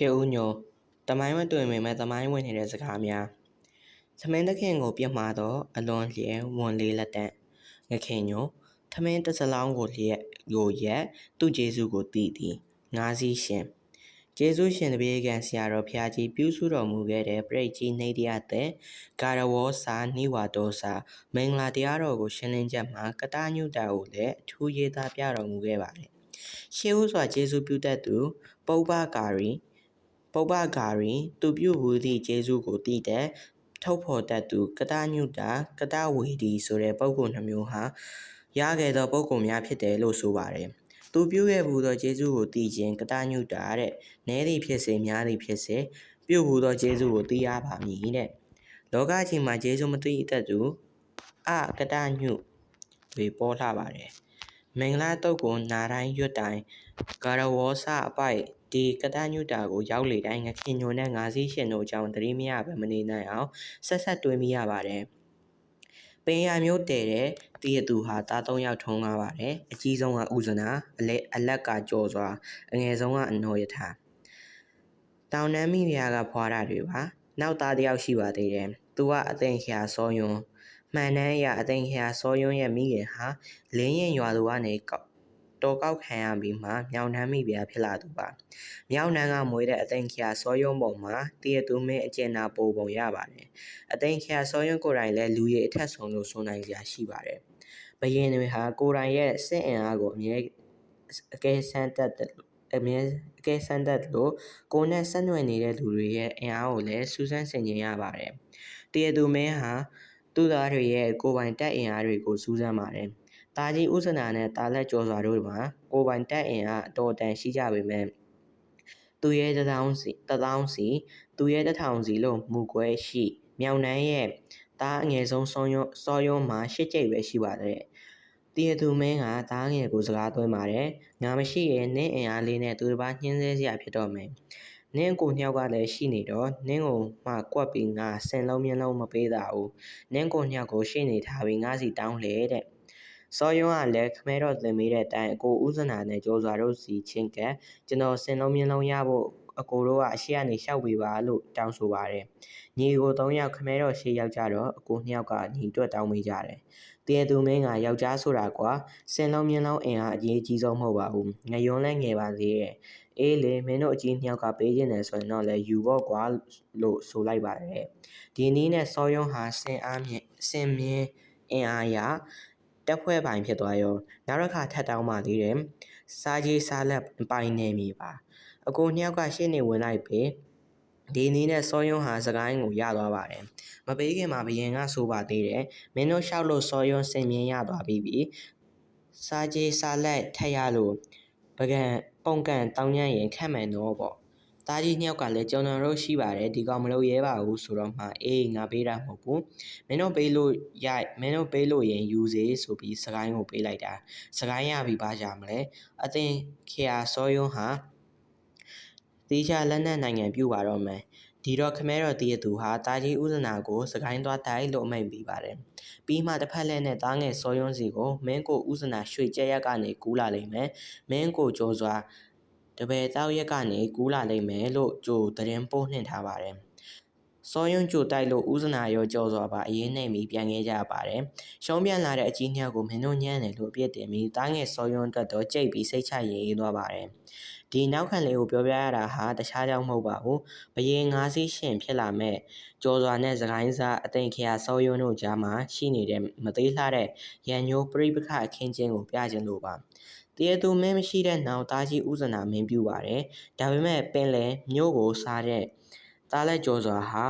ရှေးဦးညိုတမိုင်းမတွင်ပေမဲ့တမိုင်းဝင်နေတဲ့စကားများသမင်းသခင်ကိုပြစ်မှားသောအလွန်လျက်ဝန်လေးလက်တန့်ငခင်ညိုသမင်းတစ်စလောင်းကိုလျက်ကိုရက်သူ့ဂျေစုကိုတည်သည်ငါးစီးရှင်ဂျေစုရှင်တပည့်ကန်ဆရာတော်ဖျားကြီးပြုစုတော်မူခဲ့တဲ့ပြိတ်ကြီးနေတရားတဲ့ဂါရဝောစာနိဝါဒောစာမင်္ဂလာတရားတော်ကိုရှင်းလင်းချက်မှာကတညုတာကိုလည်းအထူးရေးသားပြတော်မူခဲ့ပါတယ်ရှေးဦးစွာဂျေစုပြုတတ်သူပုပ္ပကာရီ ပုပ္ပကာရီသူပြုဝူသည့်ကျေးဇူးကိုတည်တဲ့ထုတ်ဖော်တတ်သူကတညုတာကတဝေဒီဆိုတဲ့ပုဂ္ဂိုလ်နှမျိုးဟာရခဲ့သောပုဂ္ဂိုလ်များဖြစ်တယ်လို့ဆိုပါတယ်။သူပြုခဲ့ဘူးသောကျေးဇူးကိုတည်ခြင်းကတညုတာတဲ့။နည်းသည်ဖြစ်စေများသည်ဖြစ်စေပြုဘူးသောကျေးဇူးကိုတည်ရပါမည်တဲ့။လောကကြီးမှာကျေးဇူးမသိတတ်သူအကတညုတွေပေါ်လာပါတယ်။မင်္ဂလာတုတ်ကိုနာတိုင်းရွတ်တိုင်းကာရဝောစအပိုက် ဒီကတညုတာကိုရောက်လေတိုင်းငခင်ညိုနဲ့ငါးစီးရှင်တို့အကြောင်းသတိမရပဲမနေနိုင်အောင်ဆက်ဆက်တွေးမိရပါတယ်။ပင်ရမျိုးတဲတဲ့တည်ရသူဟာတားသုံးယောက်ထုံးကားပါတယ်။အကြီးဆုံးကဥဇနာအလက်အလက်ကကြော်စွာအငယ်ဆုံးကအနော်ယထာတောင်နမ်းမိဖုရားကဖွာတာတွေပါ။နောက်သားတစ်ယောက်ရှိပါသေးတယ်။သူကအသိခရာစောယွန်းမှန်တမ်းအရအသိခရာစောယွန်းရဲ့မိခင်ဟာလင်းရင်ရွာသူကနေကောက် တော်ကောက်ခံရပြီးမှမြောင်နှမ်းမိဖုရားဖြစ်လာသူပါ။မြောင်နှမ်းကမွေးတဲ့အသိခရာစောယွန်းပုံမှာတည်ရသူမင်းအကျဉ်းနာပိုပုံရပါတယ်။အသိခရာစောယွန်းကိုယ်တိုင်လည်းလူရည်အထက်ဆုံးလို့ဆိုနိုင်ကြရှိပါတယ်။ဘယင်းတွေဟာကိုယ်တိုင်ရဲ့စစ်အင်အားကိုအမြဲအကဲဆန်းတတ်တယ်အမြဲအကဲဆန်းတတ်လို့ကိုယ်နဲ့ဆက်နွယ်နေတဲ့လူတွေရဲ့အင်အားကိုလည်းစူးစမ်းဆင်ခြင်ရပါတယ်။တည်ရသူမင်းဟာသူ့သားတွေရဲ့ကိုယ်ပိုင်တက်အင်အားတွေကိုစူးစမ်းပါတယ်။ တာကြီးဥစနာနဲ့တာလက်ကျော်စွာတို့မှာကိုယ်ပိုင်တက်အင်အားအတော်တန်ရှိကြပေမဲ့သူရဲ့တထောင်စီတထောင်စီသူရဲ့တထောင်စီလို့မူကွဲရှိမြောင်နှန်းရဲ့တားအငယ်ဆုံးစောရုံးစောရုံးမှာရှစ်ကြိတ်ပဲရှိပါတယ်။တည်သူမင်းကတားငယ်ကိုစကားသွင်းပါတယ်။ငါမရှိရင်နင့်အင်အားလေးနဲ့သူတစ်ပါးညှင်းဆဲစရာဖြစ်တော့မယ်။နင့်ကိုညောက်ကလည်းရှိနေတော့နင့်ကိုမှကွက်ပြီးငါဆင်လုံးမြင်းလုံးမပေးတာဘူး။နင့်ကိုညောက်ကိုရှိနေထားပြီးငါစီတောင်းလေတဲ့။ စောယုံကလည်းခမဲတော်သင်မိတဲ့အတိုင်းအကိုဥဇနာနဲ့ကြောစွာတို့စီချင်းကကျွန်တော်စင်လုံးမြင်းလုံးရဖို့အကိုတို့ကအရှိကနေရှောက်ပေးပါလို့တောင်းဆိုပါတယ်။ညီကို၃ယောက်ခမဲတော်ရှေ့ရောက်ကြတော့အကို၂ယောက်ကညီတွက်တောင်းမိကြတယ်။တည်သူမင်းကယောက်ျားဆိုတာကွာစင်လုံးမြင်းလုံးအင်အားအရေးကြီးဆုံးမဟုတ်ပါဘူး။ငယွန်းလည်းငယ်ပါသေးတယ်။အေးလေမင်းတို့အကြီးနှစ်ယောက်ကပေးခြင်းတယ်ဆိုရင်တော့လည်းယူဖို့ကွာလို့ဆိုလိုက်ပါတယ်။ဒီနည်းနဲ့စောယုံဟာစင်အားမြင့်စင်မြင့်အင်အားရ တက်ဖွဲ့ပိုင်ဖြစ်သွားရောနောက်တစ်ခါထပ်တောင်းပါသေးတယ်စားကြီးစားလက်ပိုင်နေမိပါအကိုနှစ်ယောက်ကရှေ့နေဝင်လိုက်ပြီဒီနည်းနဲ့စောယွန်းဟာစကိုင်းကိုရသွားပါတယ်မပေးခင်မှာဘယင်ကဆိုပါသေးတယ်မင်းတို့လျှောက်လို့စောယွန်းစင်မြင်ရသွားပြီပြီစားကြီးစားလက်ထက်ရလို့ပကံပုံကန်တောင်းညံ့ရင်ခက်မယ်တော့ပေါ့ တားကြီးနှစ်ယောက်ကလည်းကျွန်တော်တို့ရှိပါတယ်ဒီကောင်မလုပ်ရဲပါဘူးဆိုတော့မှအေးငါပေးတာမဟုတ်ဘူးမင်းတို့ပေးလို့ရမင်းတို့ပေးလို့ရင်ယူစေဆိုပြီးစကိုင်းကိုပေးလိုက်တာစကိုင်းရပြီပါကြမလဲအသင်ခေယာစောယွန်းဟာတေချာလက်နက်နိုင်ငံပြုပါတော့မယ်ဒီတော့ခမဲတော်တည်ရသူဟာတာကြီးဥဒနာကိုစကိုင်းသွားတိုက်လို့အမိန့်ပေးပါတယ်ပြီးမှတစ်ဖက်လက်နဲ့တားငယ်စောယွန်းစီကိုမင်းကိုဥဒနာရွှေကြက်ရက်ကနေကူးလာလိမ့်မယ်မင်းကိုကြောစွာ တပယ်တောက်ရက်ကနေကူးလာလိမ့်မယ်လို့ကြိုသတင်းပို့နှင်ထားပါတယ်။ စောယွန်းကြိုတိုက်လို့ဦးဇနာရောကြော်စွာပါအရေးနှိမ်ပြီးပြန်ခဲ့ကြပါတယ်။ရှုံးပြန်လာတဲ့အကြီးနှစ်ယောက်ကိုမင်းတို့ညံ့တယ်လို့အပြစ်တင်ပြီးတားငယ်စောယွန်းအတွက်တော့ကြိတ်ပြီးစိတ်ချရေးရေးသွားပါတယ်။ဒီနောက်ခံလေးကိုပြောပြရတာဟာတခြားကြောင့်မဟုတ်ပါဘူး။ဘယေငါးစီးရှင်ဖြစ်လာမဲ့ကြော်စွာနဲ့စကိုင်းစားအသိင်ခရာစောယွန်းတို့ကြားမှာရှိနေတဲ့မသေးလှတဲ့ရန်ညိုးပြိပခအခင်းချင်းကိုပြခြင်းလို့ပါ။တရသူမင်းမရှိတဲ့နောက်သားကြီးဥဇနာမင်းပြုပါတယ်။ဒါပေမဲ့ပင်လယ်မြို့ကိုစားတဲ့ သားလက်ကျော်စွာဟာ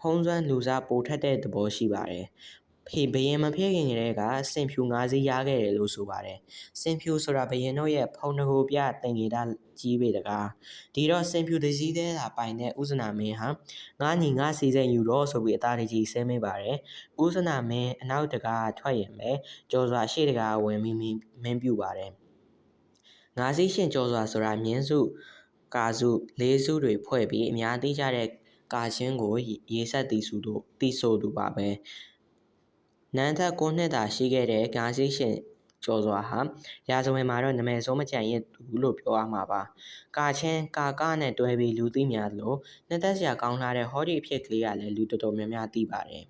ဖုံးစွမ်းလူစားပိုထက်တဲ့သဘောရှိပါတယ်။ဖေဘရင်မဖြစ်ခင်ကတည်းကစင်ဖြူ၅စီးရခဲ့တယ်လို့ဆိုပါတယ်။စင်ဖြူဆိုတာဘရင်တို့ရဲ့ဖုံတကိုပြတင်ကြီးတာကြီးပေတကားဒီတော့စင်ဖြူတစည်းသေးတာပိုင်တဲ့ဥဇနာမင်းဟာငါညီငါစီစဉ်ယူတော့ဆိုပြီးအသားတကြီးဆဲမိပါတယ်။ဥဇနာမင်းအနောက်တကားထွက်ရင်ပဲကျော်စွာရှေ့တကားဝင်ပြီးမင်းပြုပါတယ်။ငါးစီးရှင်ကျော်စွာဆိုတာမြင်းစုကာစုလေးစုတွေဖွဲ့ပြီးအများသိကြတဲ့ ကာချင်းကိုရေးဆက်တည်စုတို့တည်ဆိုသူပါပဲနန်းထက်9နှစ်သာရှိခဲ့တဲ့ငါးစီးရှင်ကျော်စွာဟာရာဇဝင်မှာတော့နာမည်ဆိုးမကြံရစ်သူလို့ပြောရမှာပါကာချင်းကာကနဲ့တွဲပြီးလူသိများသလိုနှစ်သက်စရာကောင်းလာတဲ့ဟောဒီအဖြစ်ကလေးကလည်းလူတော်တော်များများသိပါတယ်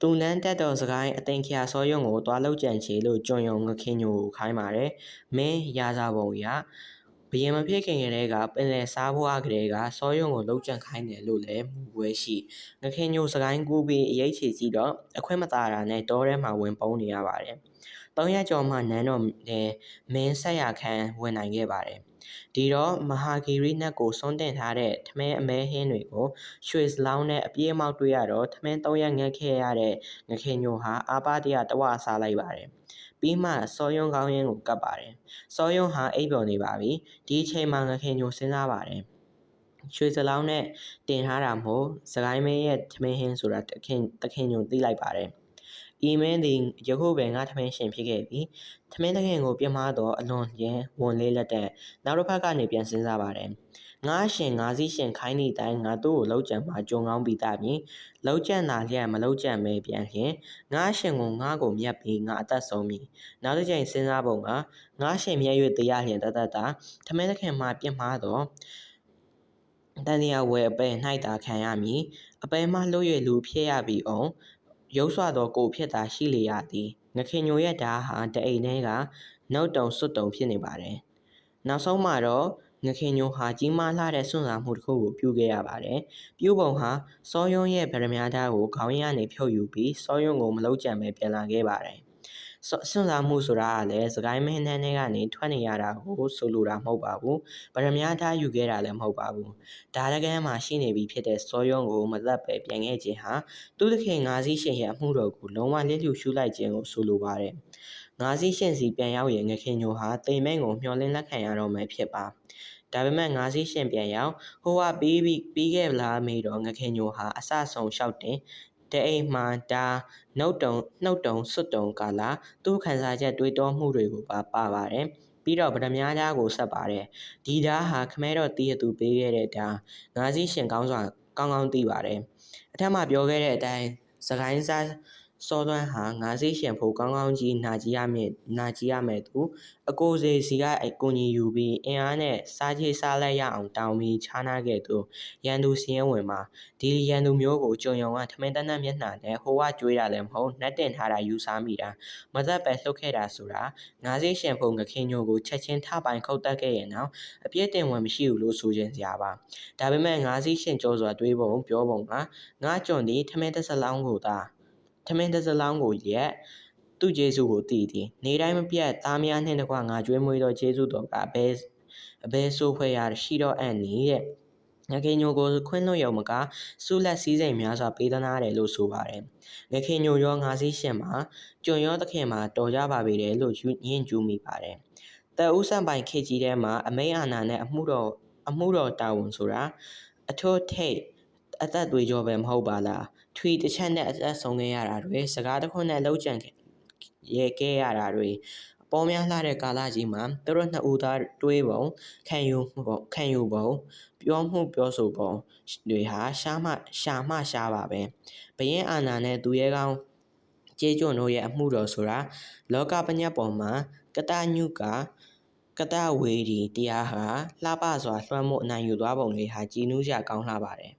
တူနန်းတက်တော်စကိုင်းအသိင်ခရာစောယုံကိုတွားလောက်ကြံချေလို့ကြွန်ယုံငခင်ညိုကိုခိုင်းပါတယ်မင်းရာဇပုံရ ဘယင်မဖြစ်ခင်ကလေးကပင်လယ်စားဘွားကလေးကစောယုံကိုလောက်ကြံခိုင်းတယ်လို့လည်းမူပွဲရှိငခင်ညိုစကိုင်းကူပြီးအရေးချေကြည့်တော့အခွင့်မသာတာနဲ့တောထဲမှာဝင်ပုန်းနေရပါတယ်သုံးရက်ကျော်မှနန်းတော်နဲ့မင်းဆက်ရခန်းဝင်နိုင်ခဲ့ပါတယ်ဒီတော့မဟာဂီရိနတ်ကိုစွန့်တင်ထားတဲ့ထမင်းအမဲဟင်းတွေကိုရွှေစလောင်းနဲ့အပြေးအမောက်တွေးရတော့ထမင်း၃ရက်ငတ်ခဲ့ရတဲ့ငခင်ညိုဟာအာပါတရတဝစားလိုက်ပါတယ် ပြီးမှစောယုံကောင်းရင်ကိုကပ်ပါတယ်စောယုံဟာအိပ်ပျော်နေပါပြီဒီအချိန်မှာငခင်ညိုစဉ်းစားပါတယ်ရွှေစလောင်းနဲ့တင်ထားတာမို့စကိုင်းမင်းရဲ့ထမင်းဟင်းဆိုတာတခင်တခင်ညိုသိလိုက်ပါတယ်ဤမင်းသည်ယခုပင်ငါထမင်းရှင်ဖြစ်ခဲ့ပြီထမင်းတခင်ကိုပြမသောအလွန်ရန်ဝန်လေးလက်တဲ့နောက်တစ်ဖက်ကနေပြန်စဉ်းစားပါတယ် ငါရှင်ငါစည်းရှင်ခိုင်းသည့်အတိုင်းငါတို့ကိုလောက်ကြံမှာကြုံကောင်းပြီးသားပြင်လောက်ကြံတာလျက်မလောက်ကြံမဲပြန်လျင်ငါရှင်ကိုငါကိုမြတ်ပြီးငါအသက်ဆုံးပြီနောက်တစ်ချိန်စဉ်းစားပုံကငါရှင်မြဲ၍တရားလျင်တသက်တာထမင်းတခင်မှာပြစ်မှားတော့တန်တရားဝယ်အပဲ၌တာခံရမည်အပဲမှလှုပ်၍လူဖြစ်ရပြီအောင်ရုပ်ဆွသောကိုဖြစ်တာရှိလေရသည်ငခင်ညိုရဲ့ဓာတ်ဟာတအိမ်ထဲကနှုတ်တုံစွတ်တုံဖြစ်နေပါတယ်နောက်ဆုံးမှာတော့ ငခင်ညိုဟာကြီးမားလာတဲ့စွန့်စားမှုတစ်ခုကိုပြုခဲ့ရပါတယ်။ပြုပုံဟာစောယုံရဲ့ဗရမ ्या ဓာတ်ကိုခေါင်းရည်ကနေဖြုတ်ယူပြီးစောယုံကိုမလုံးကြံပဲပြန်လာခဲ့ပါတယ်။ စွန့်စားမှုဆိုတာကလည်းစကိုင်းမင်းနှန်းထဲကနေထွက်နေရတာကိုဆိုလိုတာမဟုတ်ပါဘူး။ဗရမ ्या ဓာတ်ယူခဲ့တာလည်းမဟုတ်ပါဘူး။ဒါရကန်းမှာရှိနေပြီဖြစ်တဲ့စောယုံကိုမသက်ပဲပြန်ခဲ့ခြင်းဟာသူသခင်ငါးစီးရှင်ရဲ့အမှုတော်ကိုလုံးဝလျှလျူရှုလိုက်ခြင်းကိုဆိုလိုပါတယ်။ငါးစီးရှင်စီပြန်ရောက်ရင်ငခင်ညိုဟာတိမ်မဲကိုမျောလင်းလက်ခံရတော့မယ်ဖြစ်ပါဒါပေမဲ့ငါးစီးရှင်ပြန်ရောက်ဟိုကပြီးပြီးပြီးခဲ့လားမေးတော့ငခင်ညိုဟာအဆဆုံလျှောက်တင် တဲ့အိမ်မှာဒါနှုတ်တုံနှုတ်တုံစွတ်တုံကာလာသူ့ခံစားချက်တွေးတောမှုတွေကိုပါပါပါတယ်ပြီးတော့ဗဒမားသားကိုဆက်ပါတယ်ဒီဓာဟာခမဲတော်တည်ရသူပေးခဲ့တဲ့ဓာငါးစီးရှင်ကောင်းစွာကောင်းကောင်းသိပါတယ်အထက်မှာပြောခဲ့တဲ့အတိုင်းစကိုင်းစား စောသွမ်းဟာငါးစိရှင်ဖို့ကောင်းကောင်းကြီးနာကြည့်ရမယ်နာကြည့်ရမယ်သူအကိုစေစီကအကူကြီးယူပြီးအင်အားနဲ့စားချေစားလိုက်ရအောင်တောင်းပြီးခြားနာခဲ့သူရန်သူစင်းဝင်မှာဒီရန်သူမျိုးကိုကြုံယုံကထမင်းတန်းတန်းမျက်နှာနဲ့ဟိုကကြွေးရလည်းမဟုတ်နှက်တင်ထားတာယူစားမိတာမသက်ပဲလှုပ်ခဲ့တာဆိုတာငါးစိရှင်ဖို့ငခင်ညိုကိုချက်ချင်းထပိုင်ခုတ်တက်ခဲ့ရင်တော့အပြည့်တင်ဝင်မရှိဘူးလို့ဆိုခြင်းစရာပါဒါပေမဲ့ငါးစိရှင်ကြောစွာတွေးပုံပြောပုံကငါကြုံဒီထမင်းတစ်စလောင်းကိုသာ ထမင်းတစ်စလောင်းကိုရက်သူ့ဂျေစုကိုတည်သည်နေတိုင်းမပြတ်သားများနှင့်တကွငါကြွေးမွေးသောဂျေစုတော်ကအဘဲအဘဲဆိုးဖွဲ့ရရှိတော့အံ့နီတဲ့ငခင်ညိုကိုခွင်းလွှတ်ရုံမကစူးလက်စည်းစိမ်များစွာပေးသနာတယ်လို့ဆိုပါတယ်။ငခင်ညိုရောငါးစည်းရှင်မှာကြွန်ရောသခင်မှာတော်ကြပါပေတယ်လို့ညင်ကျူးမိပါတယ်။တအူးဆန်ပိုင်ခေကြီးထဲမှာအမိတ်အာဏာနဲ့အမှုတော်အမှုတော်တာဝန်ဆိုတာအထွတ်ထိပ် အသက်သွေးကြောပဲမဟုတ်ပါလားထွီတစ်ချက်နဲ့အသက်ဆုံးခဲ့ရတာတွေစကားတစ်ခွန်းနဲ့လှုပ်ကြံခဲ့ရဲခဲ့ရတာတွေအပေါ်များလှတဲ့ကာလကြီးမှာသူတို့နှစ်ဦးသားတွေးပုံခံယူပုံခံယူပုံပြောမှုပြောဆိုပုံတွေဟာရှားမှရှားမှရှားပါပဲဘရင်အာနာနဲ့သူရဲကောင်းကျေးကျွန်တို့ရဲ့အမှုတော်ဆိုတာလောကပညာပေါ်မှာကတညုကကတဝေဒီတရားဟာလှပစွာလွှမ်းမိုးအနိုင်ယူသွားပုံတွေဟာကြည်နူးစရာကောင်းလှပါတယ်